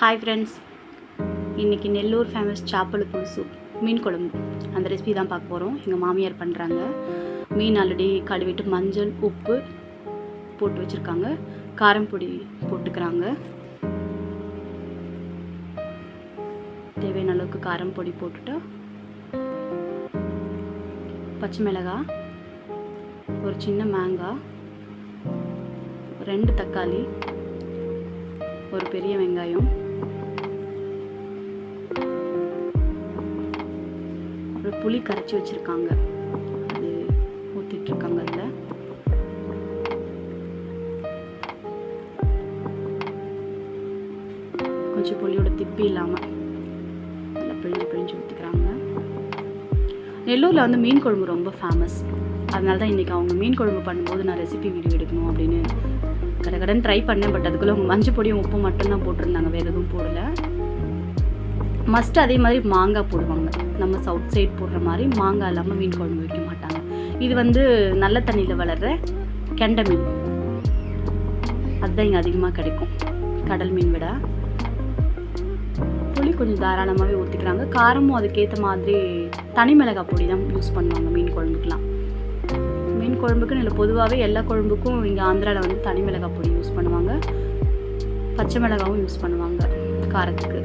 Hi friends இன்றைக்கி Nellore famous Chappell புதுசு மீன் குழம்பு. அந்த ரெசிபி தான் பார்க்க போகிறோம் எங்கள் மாமியார் பண்ணுறாங்க மீன் ஆல்ரெடி கழுவிட்டு மஞ்சள் உப்பு போட்டு வச்சுருக்காங்க. காரம் பொடி போட்டுக்கிறாங்க. தேவையான அளவுக்கு காரம் பொடி போட்டுட்டு பச்சை மிளகாய் ஒரு சின்ன மேங்காய் ரெண்டு தக்காளி ஒரு பெரிய வெங்காயம். அப்புறம் புளி கரைச்சி வச்சுருக்காங்க. அது ஊற்றிட்டுருக்காங்க அதில். கொஞ்சம் புளியோட திப்பி இல்லாமல் நல்லா பிழிஞ்சு பிழிஞ்சு ஊற்றிக்கிறாங்க நெல்லூரில் வந்து மீன் குழம்பு ரொம்ப ஃபேமஸ் அதனால தான் இன்றைக்கி அவங்க மீன் குழம்பு பண்ணும்போது நான் ரெசிபி வீடியோ எடுக்கணும் அப்படின்னு கடகடன் ட்ரை பண்ணேன். பட் அதுக்குள்ளே அவங்க மஞ்சள் பொடியும் உப்பு மட்டும்தான் போட்டிருந்தாங்க. வேறு எதுவும் போடலை. மஸ்ட் அதே மாதிரி மாங்காய் போடுவாங்க. நம்ம சவுத் சைட் போடுற மாதிரி மாங்காய் இல்லாமல் மீன் குழம்பு வைக்க மாட்டாங்க. இது வந்து நல்ல தண்ணியில் வளர்கிற கெண்டை மீன். அதுதான் இங்கே அதிகமாக கிடைக்கும். கடல் மீன் விட. புளி கொஞ்சம் தாராளமாகவே ஊற்றிக்கிறாங்க காரமும் அதுக்கேற்ற மாதிரி தனி மிளகாய் பொடி தான் யூஸ் பண்ணுவாங்க மீன் குழம்புக்கெலாம் மீன் குழம்புக்குன்னு இல்லை பொதுவாகவே எல்லா குழம்புக்கும் இங்கே ஆந்திராவில் வந்து தனி மிளகாய் பொடி யூஸ் பண்ணுவாங்க. பச்சை மிளகாவும் யூஸ் பண்ணுவாங்க காரத்துக்கு.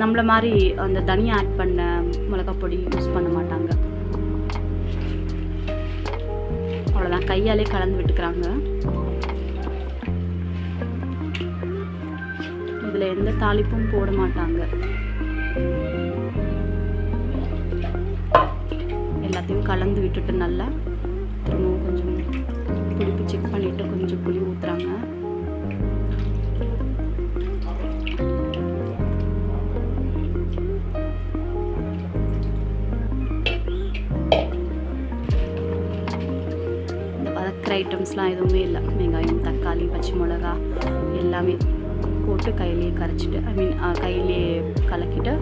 நம்மள மாதிரி அந்த தனியாக ஆட் பண்ண மிளகாப்பொடி யூஸ் பண்ண மாட்டாங்க. அவ்வளோதான் கையாலே கலந்து விட்டுக்கிறாங்க. இதில் எந்த தாளிப்பும் போட மாட்டாங்க. எல்லாத்தையும் கலந்து விட்டுட்டு நல்லா திரும்பவும் கொஞ்சம் புளிப்பு செக் பண்ணிவிட்டு கொஞ்சம் புளி ஊற்றுறாங்க இந்த ஐட்டம்ஸ்லாம் எதுவுமே இல்லை. வெங்காயம் தக்காளி பச்சை மிளகா எல்லாமே போட்டு கையிலேயே கரைச்சிட்டு ஐ மீன் கையிலேயே கலக்கிட்டு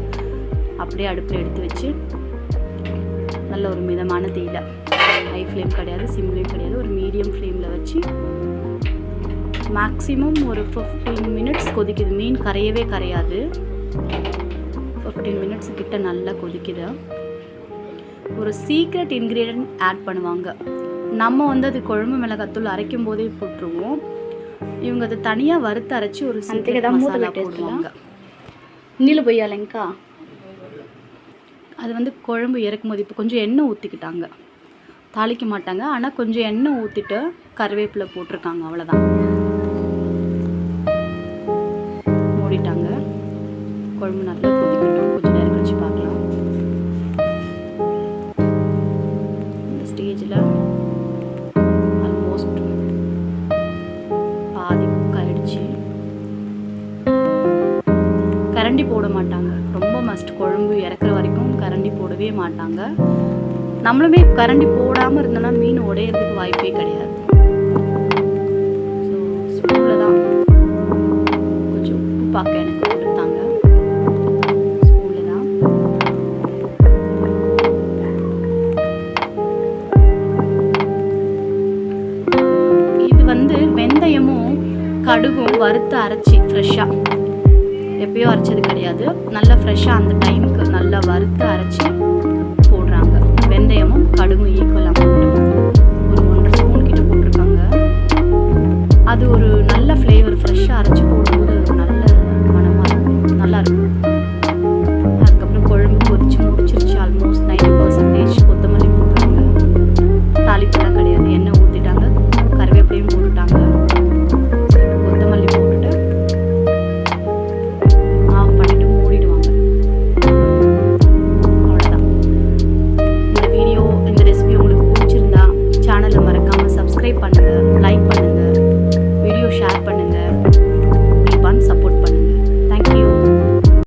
அப்படியே அடுப்பில் எடுத்து வச்சு நல்ல ஒரு மிதமான தேயிலை. ஹை ஃப்ளேம் கிடையாது சிம்லேயும் கிடையாது. ஒரு மீடியம் ஃப்ளேமில் வச்சு மேக்ஸிமம் ஒரு ஃபிஃப்டீன் மினிட்ஸ் கொதிக்குது. மீன் கரையவே கரையாது. ஃபிஃப்டீன் மினிட்ஸ் கிட்ட நல்லா கொதிக்குது. ஒரு சீக்ரெட் இன்க்ரீடியன்ட் ஆட் பண்ணுவாங்க. நம்ம வந்து அது குழம்பு மிளகாத்தூள் அரைக்கும் போதே போட்டுருவோம். இவங்க அதை தனியாக வறுத்து அரைச்சி ஒரு சீக்கிரம் மசாலா போடுவாங்க. நீல பொய்யாலைங்கக்கா அது வந்து குழம்பு இறக்கும் போது இப்போ கொஞ்சம் எண்ணெய் ஊற்றிக்கிட்டாங்க தாளிக்க மாட்டாங்க. ஆனால் கொஞ்சம் எண்ணெய் ஊற்றிட்டு கருவேப்பிலை போட்டிருக்காங்க. அவ்வளோதான் மூடிட்டாங்க. குழம்பு நல்லா கொதிக்கட்டும். கரண்டி போட மாட்டாங்க. ரொம்ப மஸ்ட் குழம்பு இறக்குற வரைக்கும் கரண்டி போடவே மாட்டாங்க. நம்மளுமே கரண்டி போடாமல் இருந்தோம்னா மீன் உடையிறதுக்கு வாய்ப்பே கிடையாது. ஸ்பூனில் தான் கொஞ்சம் உப்பு பார்க்க எனக்கு கொடுத்தாங்க. ஸ்பூனில் தான். இது வந்து வெந்தயமும் கடுகும் வறுத்து அரைச்சி ஃப்ரெஷ்ஷாக எப்பயோ அரைச்சது கிடையாது. நல்லா ஃப்ரெஷ்ஷாக அந்த டைமுக்கு நல்லா வறுத்து அரைச்சி போடுறாங்க. வெந்தயமும் கடுகும் ஈக்குவலாக ஒரு ஒன்றரை ஸ்பூன் கிட்ட போட்டிருக்காங்க. அது ஒரு